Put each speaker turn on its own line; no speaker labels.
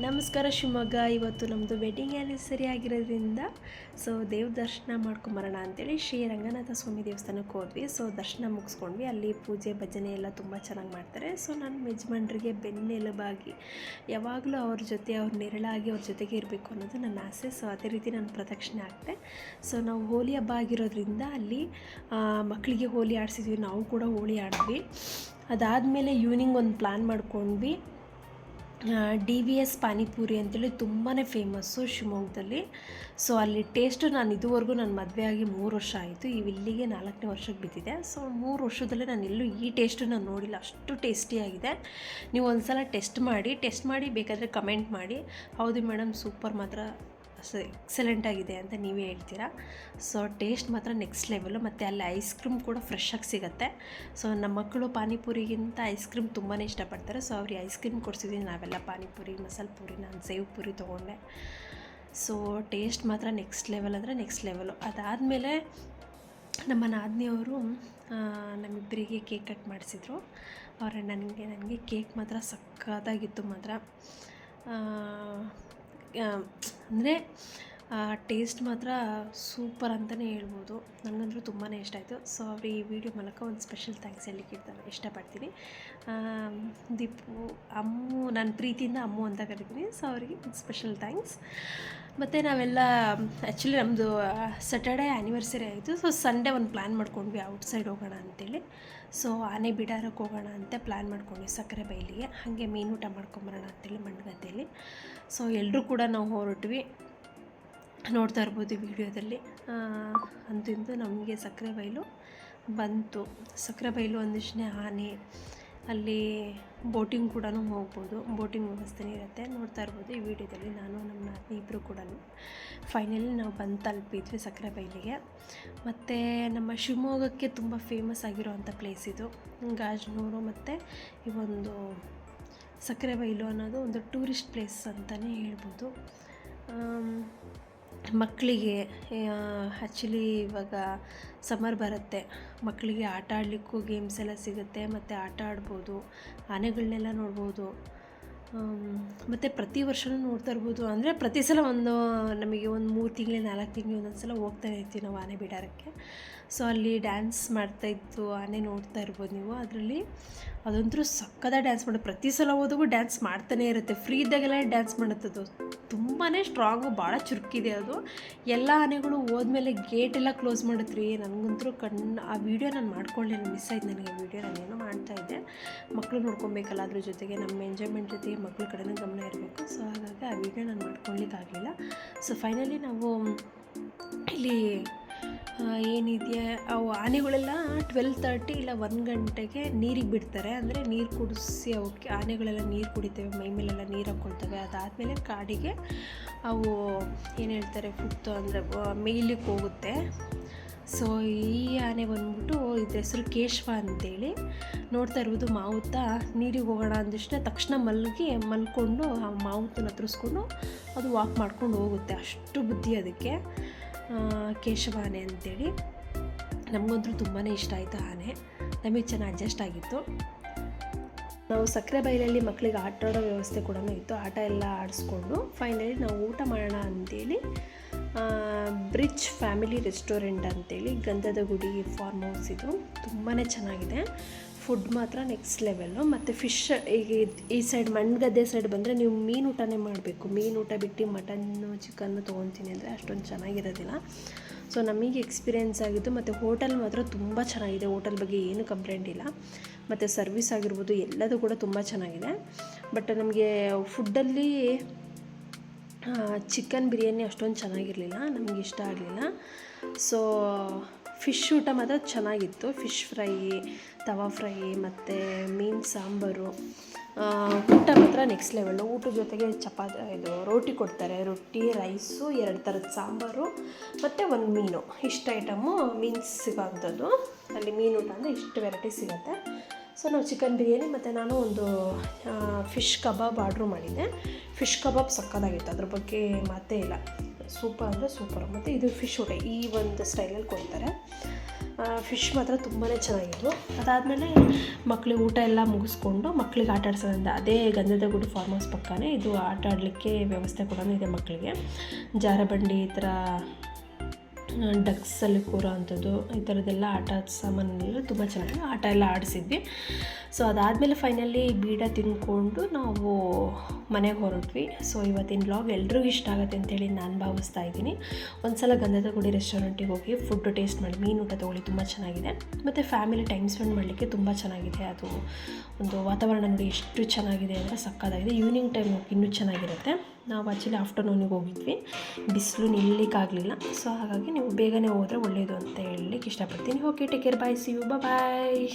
ನಮಸ್ಕಾರ ಶಿವಮೊಗ್ಗ. ಇವತ್ತು ನಮ್ಮದು ವೆಡ್ಡಿಂಗ್ ಆ್ಯನಿವರ್ಸರಿ ಆಗಿರೋದ್ರಿಂದ ಸೊ ದೇವ್ರ ದರ್ಶನ ಮಾಡ್ಕೊಂಬರೋಣ ಅಂತೇಳಿ ಶ್ರೀ ರಂಗನಾಥ ಸ್ವಾಮಿ ದೇವಸ್ಥಾನಕ್ಕೆ ಹೋದ್ವಿ. ಸೊ ದರ್ಶನ ಮುಗಿಸ್ಕೊಂಡ್ವಿ. ಅಲ್ಲಿ ಪೂಜೆ ಭಜನೆ ಎಲ್ಲ ತುಂಬ ಚೆನ್ನಾಗಿ ಮಾಡ್ತಾರೆ. ಸೊ ನನ್ನ ಯಜಮಾನ್ರಿಗೆ ಬೆನ್ನೆಲುಬಾಗಿ ಯಾವಾಗಲೂ ಅವ್ರ ಜೊತೆ, ಅವ್ರ ನೆರಳಾಗಿ ಅವ್ರ ಜೊತೆಗೆ ಇರಬೇಕು ಅನ್ನೋದು ನನ್ನ ಆಸೆ. ಸೊ ಅದೇ ರೀತಿ ನಾನು ಪ್ರದಕ್ಷಿಣೆ ಆಗ್ತೆ ಸೊ ನಾವು ಹೋಲಿ ಹಬ್ಬ ಆಗಿರೋದ್ರಿಂದ ಅಲ್ಲಿ ಮಕ್ಕಳಿಗೆ ಹೋಲಿ ಆಡಿಸಿದ್ವಿ. ನಾವು ಕೂಡ ಹೋಳಿ ಆಡಿದ್ವಿ. ಅದಾದಮೇಲೆ ಈವ್ನಿಂಗ್ ಒಂದು ಪ್ಲ್ಯಾನ್ ಮಾಡ್ಕೊಂಡ್ವಿ. ಡಿ ವಿ ಎಸ್ ಪಾನಿಪುರಿ ಅಂತೇಳಿ ತುಂಬಾ ಫೇಮಸ್ಸು ಶಿವಮೊಗ್ಗದಲ್ಲಿ. ಸೊ ಅಲ್ಲಿ ಟೇಸ್ಟು ನಾನು ಇದುವರೆಗೂ ನನ್ನ ಮದುವೆ ಆಗಿ ಮೂರು ವರ್ಷ ಆಯಿತು. ಇಲ್ಲಿಗೆ ನಾಲ್ಕನೇ ವರ್ಷಕ್ಕೆ ಬಿದ್ದಿದೆ. ಸೊ ಮೂರು ವರ್ಷದಲ್ಲೇ ನಾನು ಎಲ್ಲೂ ಈ ಟೇಸ್ಟು ನಾನು ನೋಡಿಲ್ಲ. ಅಷ್ಟು ಟೇಸ್ಟಿಯಾಗಿದೆ ನೀವು ಒಂದು ಸಲ ಟೆಸ್ಟ್ ಮಾಡಿ ಟೆಸ್ಟ್ ಮಾಡಿ ಬೇಕಾದರೆ ಕಮೆಂಟ್ ಮಾಡಿ. ಹೌದು ಮೇಡಮ್ ಸೂಪರ್ ಮಾತ್ರ ಎಕ್ಸಲೆಂಟ್ ಆಗಿದೆ ಅಂತ ನೀವೇ ಹೇಳ್ತೀರಾ? ಸೊ ಟೇಸ್ಟ್ ಮಾತ್ರ ನೆಕ್ಸ್ಟ್ ಲೆವೆಲು ಮತ್ತು ಅಲ್ಲಿ ಐಸ್ ಕ್ರೀಮ್ ಕೂಡ ಫ್ರೆಶ್ಶಾಗಿ ಸಿಗುತ್ತೆ. ಸೊ ನಮ್ಮ ಮಕ್ಕಳು ಪಾನಿಪುರಿಗಿಂತ ಐಸ್ ಕ್ರೀಮ್ ತುಂಬಾ ಇಷ್ಟಪಡ್ತಾರೆ. ಸೊ ಅವ್ರಿಗೆ ಐಸ್ ಕ್ರೀಮ್ ಕೊಡ್ಸಿದ್ವಿ ನಾವೆಲ್ಲ ಪಾನಿಪುರಿ, ಮಸಾಲೆ ಪೂರಿ, ನಾನು ಸೇವ್ ಪೂರಿ ತೊಗೊಂಡೆ. ಸೊ ಟೇಸ್ಟ್ ಮಾತ್ರ ನೆಕ್ಸ್ಟ್ ಲೆವೆಲ್ ಅಂದರೆ ನೆಕ್ಸ್ಟ್ ಲೆವೆಲು. ಅದಾದಮೇಲೆ ನಮ್ಮ ನಾದಿನಿಯವರು ನಮ್ಮಿಬ್ಬರಿಗೆ ಕೇಕ್ ಕಟ್ ಮಾಡಿಸಿದ್ರು. ಅವರ, ನನಗೆ ನನಗೆ ಕೇಕ್ ಮಾತ್ರ ಸಕ್ಕತ್ತಾಗಿತ್ತು ಮಾತ್ರ. ಅಂದರೆ ಟೇಸ್ಟ್ ಮಾತ್ರ ಸೂಪರ್ ಅಂತಲೇ ಹೇಳ್ಬೋದು. ನನಗಂತೂ ತುಂಬಾ ಇಷ್ಟ ಆಯಿತು. ಸೊ ಅವ್ರು ಈ ವಿಡಿಯೋ ಮೂಲಕ ಒಂದು ಸ್ಪೆಷಲ್ ಥ್ಯಾಂಕ್ಸ್ ಹೇಳಲಿಕ್ಕೆ ಇಷ್ಟಪಡ್ತೀನಿ. ದೀಪು, ಅಮ್ಮು ನನ್ನ ಪ್ರೀತಿಯಿಂದ ಅಮ್ಮು ಅಂತ ಕರಿತೀನಿ. ಸೊ ಅವರಿಗೆ ಒಂದು ಸ್ಪೆಷಲ್ ಥ್ಯಾಂಕ್ಸ್ ಮತ್ತು ನಾವೆಲ್ಲ ಆ್ಯಕ್ಚುಲಿ ನಮ್ಮದು ಸ್ಯಾಟರ್ಡೇ ಆ್ಯನಿವರ್ಸರಿ ಆಯಿತು. ಸೊ ಸಂಡೇ ಒಂದು ಪ್ಲ್ಯಾನ್ ಮಾಡ್ಕೊಂಡ್ವಿ ಔಟ್ಸೈಡ್ ಹೋಗೋಣ ಅಂತೇಳಿ. ಸೊ ಆನೆ ಬಿಡಾರಕ್ಕೆ ಹೋಗೋಣ ಅಂತ ಪ್ಲ್ಯಾನ್ ಮಾಡ್ಕೊಂಡ್ವಿ, ಸಕ್ಕರೆ ಬೈಲಿಗೆ. ಹಾಗೆ ಮೀನು ಊಟ ಮಾಡ್ಕೊಂಬರೋಣ ಅಂತೇಳಿ, ಮಂಡಗದ್ದೆಯಲ್ಲಿ. ಸೊ ಎಲ್ಲರೂ ಕೂಡ ನಾವು ಹೊರಟ್ವಿ. ನೋಡ್ತಾ ಇರ್ಬೋದು ವಿಡಿಯೋದಲ್ಲಿ. ಅಂತೂ ನಮಗೆ ಸಕ್ಕರೆ ಬೈಲು ಬಂತು. ಸಕ್ಕರೆ ಬೈಲು ಒಂದಿಷ್ಟನೇ ಆನೆ ಅಲ್ಲಿ ಬೋಟಿಂಗ್ ಕೂಡ ಹೋಗ್ಬೋದು. ಬೋಟಿಂಗ್ ವ್ಯವಸ್ಥೆನೇ ಇರುತ್ತೆ. ನೋಡ್ತಾ ಇರ್ಬೋದು ಈ ವಿಡಿಯೋದಲ್ಲಿ ನಾನು, ನಮ್ಮ ನಾದಿನಿ ಇಬ್ಬರು ಕೂಡ ಫೈನಲಿ ನಾವು ಬಂದು ತಲುಪಿದ್ವಿ ಸಕ್ಕರೆ ಬೈಲಿಗೆ. ಮತ್ತು ನಮ್ಮ ಶಿವಮೊಗ್ಗಕ್ಕೆ ತುಂಬ ಫೇಮಸ್ ಆಗಿರುವಂಥ ಪ್ಲೇಸ್ ಇದು. ಗಾಜನೂರು ಮತ್ತು ಈ ಒಂದು ಸಕ್ಕರೆ ಬೈಲು ಅನ್ನೋದು ಒಂದು ಟೂರಿಸ್ಟ್ ಪ್ಲೇಸ್ ಅಂತಲೇ ಹೇಳ್ಬೋದು. ಮಕ್ಕಳಿಗೆ ಆ್ಯಕ್ಚುಲಿ ಇವಾಗ ಸಮರ್ ಬರುತ್ತೆ. ಮಕ್ಕಳಿಗೆ ಆಟ ಆಡಲಿಕ್ಕೂ ಗೇಮ್ಸ್ ಎಲ್ಲ ಸಿಗುತ್ತೆ, ಮತ್ತು ಆಟ ಆಡ್ಬೋದು ಆನೆಗಳನ್ನೆಲ್ಲ ನೋಡ್ಬೋದು. ಮತ್ತು ಪ್ರತಿ ವರ್ಷವೂ ನೋಡ್ತಾ ಇರ್ಬೋದು. ಅಂದರೆ ಪ್ರತಿ ಸಲ ಒಂದು, ನಮಗೆ ಒಂದು ಮೂರು ತಿಂಗಳು, ನಾಲ್ಕು ತಿಂಗಳು ಒಂದೊಂದು ಸಲ ಹೋಗ್ತಾನೆ ಇರ್ತೀವಿ ನಾವು ಆನೆ ಬಿಡಾರಕ್ಕೆ. ಸೊ ಅಲ್ಲಿ ಡ್ಯಾನ್ಸ್ ಮಾಡ್ತಾಯಿತ್ತು ಆನೆ ನೋಡ್ತಾ ಇರ್ಬೋದು ನೀವು. ಅದರಲ್ಲಿ ಅದಂತೂ ಸಕ್ಕದ ಡ್ಯಾನ್ಸ್ ಮಾಡೋದು ಪ್ರತಿ ಸಲ ಹೋದಾಗೂ ಡ್ಯಾನ್ಸ್ ಮಾಡ್ತಾನೆ ಇರುತ್ತೆ. ಫ್ರೀ ಇದ್ದಾಗೆಲ್ಲ ಡ್ಯಾನ್ಸ್ ಮಾಡುತ್ತದು ತುಂಬಾ ಸ್ಟ್ರಾಂಗು ಭಾಳ ಚುರುಕಿದೆ ಅದು. ಎಲ್ಲ ಆನೆಗಳು ಹೋದ್ಮೇಲೆ ಗೇಟೆಲ್ಲ ಕ್ಲೋಸ್ ಮಾಡಿದ್ರಿ ನನಗಂತೂ ಕಣ್ಣು ಆ ವಿಡಿಯೋ ನಾನು ಮಾಡ್ಕೊಳ್ಳಿಲ್ಲ ಮಿಸ್ ಆಯ್ತು ನನಗೆ ವಿಡಿಯೋ ನಾನೇನೋ ಮಾಡ್ತಾ ಇದ್ದೆ. ಮಕ್ಕಳು ನೋಡ್ಕೊಬೇಕಲ್ಲ, ಅದ್ರ ಜೊತೆಗೆ ನಮ್ಮ ಎಂಜಾಯ್ಮೆಂಟ್ ಜೊತೆಗೆ ಮಕ್ಕಳ ಕಡೆನೂ ಗಮನ ಇರಬೇಕು. ಸೊ ಹಾಗಾಗಿ ಆ ವಿಡಿಯೋ ನಾನು ಮಾಡ್ಕೊಳ್ಳಿಕ್ಕಾಗಲಿಲ್ಲ ಸೊ ಫೈನಲಿ ನಾವು ಇಲ್ಲಿ ಏನಿದೆಯಾ? ಅವು ಆನೆಗಳೆಲ್ಲ ಟ್ವೆಲ್ ತರ್ಟಿ ಇಲ್ಲ ಒಂದು ಗಂಟೆಗೆ ನೀರಿಗೆ ಬಿಡ್ತಾರೆ. ಅಂದರೆ ನೀರು ಕುಡಿಸಿ ಅವಕ್ಕೆ ಆನೆಗಳೆಲ್ಲ ನೀರು ಕುಡಿತವೆ, ಮೈ ಮೇಲೆಲ್ಲ ನೀರು ಹಾಕ್ಕೊಳ್ತವೆ. ಅದಾದಮೇಲೆ ಕಾಡಿಗೆ ಅವು ಏನು ಹೇಳ್ತಾರೆ ಫುಡ್ ಅಂದರೆ ಮೇಯ್ಲಿಕ್ಕೆ ಹೋಗುತ್ತೆ. ಸೊ ಈ ಆನೆ ಬಂದ್ಬಿಟ್ಟು ಇದ್ರ ಹೆಸರು ಕೇಶವ ಅಂತೇಳಿ. ನೋಡ್ತಾ ಇರ್ಬೋದು, ಮಾವುತ ನೀರಿಗೆ ಹೋಗೋಣ ಅಂದಿಷ್ಟೇ ತಕ್ಷಣ ಮಲಗಿ ಮಲ್ಕೊಂಡು ಆ ಮಾವುತನ ಹತ್ರಿಸ್ಕೊಂಡು ಅದು ವಾಕ್ ಮಾಡ್ಕೊಂಡು ಹೋಗುತ್ತೆ. ಅಷ್ಟು ಬುದ್ಧಿ ಅದಕ್ಕೆ. ಕೇಶವ ಆನೆ ಅಂತೇಳಿ. ನಮಗಂತೂ ತುಂಬಾ ಇಷ್ಟ ಆಯಿತು ಆನೆ. ನಮಗೆ ಚೆನ್ನಾಗಿ ಅಡ್ಜಸ್ಟ್ ಆಗಿತ್ತು. ನಾವು ಸಕ್ಕರೆ ಬೈಲಲ್ಲಿ ಮಕ್ಕಳಿಗೆ ಆಟ ಆಡೋ ವ್ಯವಸ್ಥೆ ಕೂಡ ಇತ್ತು. ಆಟ ಎಲ್ಲ ಆಡಿಸ್ಕೊಂಡು ಫೈನಲಿ ನಾವು ಊಟ ಮಾಡೋಣ ಅಂತೇಳಿ ಬ್ರಿಡ್ಜ್ ಫ್ಯಾಮಿಲಿ ರೆಸ್ಟೋರೆಂಟ್ ಅಂತೇಳಿ ಗಂಧದ ಗುಡಿ ಫಾರ್ಮ್ ಹೌಸ್ ಇದು. ತುಂಬಾ ಚೆನ್ನಾಗಿದೆ. ಫುಡ್ ಮಾತ್ರ ನೆಕ್ಸ್ಟ್ ಲೆವೆಲ್ಲು ಮತ್ತು ಫಿಶ್ ಈಗ ಈ ಸೈಡ್ ಮಣ್ಗದ್ದೆ ಸೈಡ್ ಬಂದರೆ ನೀವು ಮೀನು ಊಟನೇ ಮಾಡಬೇಕು. ಮೀನು ಊಟ ಬಿಟ್ಟು ಮಟನ್ನು ಚಿಕನ್ನು ತೊಗೊತೀನಿ ಅಂದರೆ ಅಷ್ಟೊಂದು ಚೆನ್ನಾಗಿರೋದಿಲ್ಲ. ಸೊ ನಮಗೆ ಎಕ್ಸ್ಪೀರಿಯೆನ್ಸ್ ಆಗಿದ್ದು ಮತ್ತು ಹೋಟೆಲ್ ಮಾತ್ರ ತುಂಬ ಚೆನ್ನಾಗಿದೆ. ಹೋಟೆಲ್ ಬಗ್ಗೆ ಏನು ಕಂಪ್ಲೇಂಟ್ ಇಲ್ಲ. ಮತ್ತು ಸರ್ವಿಸ್ ಆಗಿರ್ಬೋದು, ಎಲ್ಲದೂ ಕೂಡ ತುಂಬ ಚೆನ್ನಾಗಿದೆ. ಬಟ್ ನಮಗೆ ಫುಡ್ಡಲ್ಲಿ ಚಿಕನ್ ಬಿರಿಯಾನಿ ಅಷ್ಟೊಂದು ಚೆನ್ನಾಗಿರಲಿಲ್ಲ. ನಮಗೆ ಇಷ್ಟ ಆಗಲಿಲ್ಲ. ಸೊ ಫಿಶ್ ಊಟ ಮಾತ್ರ ಚೆನ್ನಾಗಿತ್ತು. ಫಿಶ್ ಫ್ರೈ ತವಾ ಫ್ರೈ ಮತ್ತು ಮೀನು ಸಾಂಬಾರು. ಊಟ ಮಾತ್ರ ನೆಕ್ಸ್ಟ್ ಲೆವೆಲ್ಲು ಊಟದ ಜೊತೆಗೆ ಚಪಾತಿ, ಇದು ರೋಟಿ ಕೊಡ್ತಾರೆ. ರೊಟ್ಟಿ ರೈಸು ಎರಡು ಥರದ ಸಾಂಬಾರು ಮತ್ತು ಒಂದು ಮೀನು. ಇಷ್ಟು ಐಟಮು ಮೀನು ಸಿಗೋವಂಥದ್ದು ಅಲ್ಲಿ ಮೀನು ಊಟ ಅಂದರೆ ಇಷ್ಟು ವೆರೈಟಿ ಸಿಗುತ್ತೆ. ಸೊ ನಾವು ಚಿಕನ್ ಬಿರಿಯಾನಿ ಮತ್ತು ನಾನು ಒಂದು ಫಿಶ್ ಕಬಾಬ್ ಆರ್ಡ್ರ್ ಮಾಡಿದ್ದೆ. ಫಿಶ್ ಕಬಾಬ್ ಸಕ್ಕದಾಗಿತ್ತು ಅದ್ರ ಬಗ್ಗೆ ಮಾತೇ ಇಲ್ಲ. ಸೂಪರ್ ಅಂದರೆ ಸೂಪರ್. ಮತ್ತು ಇದು ಫಿಶ್ ಊಟ ಈ ಒಂದು ಸ್ಟೈಲಲ್ಲಿ ಕೊಡ್ತಾರೆ. ಫಿಶ್ ಮಾತ್ರ ತುಂಬಾ ಚೆನ್ನಾಗಿತ್ತು ಅದಾದಮೇಲೆ ಮಕ್ಳಿಗೆ ಊಟ ಎಲ್ಲ ಮುಗಿಸ್ಕೊಂಡು ಮಕ್ಳಿಗೆ ಆಟ ಆಡ್ಸೋದ್ರಿಂದ ಅದೇ ಗಂಧದ ಗುಡಿ ಫಾರ್ಮ್ ಹೌಸ್ ಪಕ್ಕನೇ ಇದು ಆಟ ಆಡಲಿಕ್ಕೆ ವ್ಯವಸ್ಥೆ ಕೂಡ ಇದೆ ಮಕ್ಕಳಿಗೆ ಜಾರಬಂಡಿ ಈ ಥರ ಡಕ್ಸಲ್ಲಿ ಕೂರೋ ಅಂಥದ್ದು ಈ ಥರದ್ದೆಲ್ಲ ಆಟ ಸಾಮಾನೆಲ್ಲ ತುಂಬ ಚೆನ್ನಾಗಿ ಆಟ ಎಲ್ಲ ಆಡಿಸಿದ್ವಿ. ಸೊ ಅದಾದಮೇಲೆ ಫೈನಲಿ ಬೀಡ ತಿಂದ್ಕೊಂಡು ನಾವು ಮನೆಗೆ ಹೊರಟ್ವಿ. ಸೊ ಇವತ್ತಿನ ಬ್ಲಾಗ್ ಎಲ್ರಿಗೂ ಇಷ್ಟ ಆಗುತ್ತೆ ಅಂತೇಳಿ ನಾನು ಭಾವಿಸ್ತಾ ಇದ್ದೀನಿ. ಒಂದ್ಸಲ ಗಂಧದ ಗುಡಿ ರೆಸ್ಟೋರೆಂಟಿಗೆ ಹೋಗಿ ಫುಡ್ ಟೇಸ್ಟ್ ಮಾಡಿ, ಮೀನು ಊಟ ತೊಗೊಳ್ಳಿ, ತುಂಬ ಚೆನ್ನಾಗಿದೆ. ಮತ್ತು ಫ್ಯಾಮಿಲಿ ಟೈಮ್ ಸ್ಪೆಂಡ್ ಮಾಡಲಿಕ್ಕೆ ತುಂಬ ಚೆನ್ನಾಗಿದೆ. ಅದು ಒಂದು ವಾತಾವರಣ ನೋಡಿ ಎಷ್ಟು ಚೆನ್ನಾಗಿದೆ ಅಂದರೆ ಸಕ್ಕತ್ತಾಗಿದೆ. ಈವ್ನಿಂಗ್ ಟೈಮ್ ಹೋಗಿ ಇನ್ನೂ ಚೆನ್ನಾಗಿರುತ್ತೆ. ನಾವು ಆ್ಯಕ್ಚುಲಿ ಆಫ್ಟರ್ನೂನಿಗೆ ಹೋಗಿದ್ವಿ. ಬಿಸಿಲು ನಿಲ್ಲಕ್ಕಾಗಲಿಲ್ಲ. ಸೊ ಹಾಗಾಗಿ ನೀವು ಬೇಗನೆ ಹೋದರೆ ಒಳ್ಳೆಯದು ಅಂತ ಹೇಳಲಿಕ್ಕೆ ಇಷ್ಟಪಡ್ತೀನಿ. Okay take care bye see you bye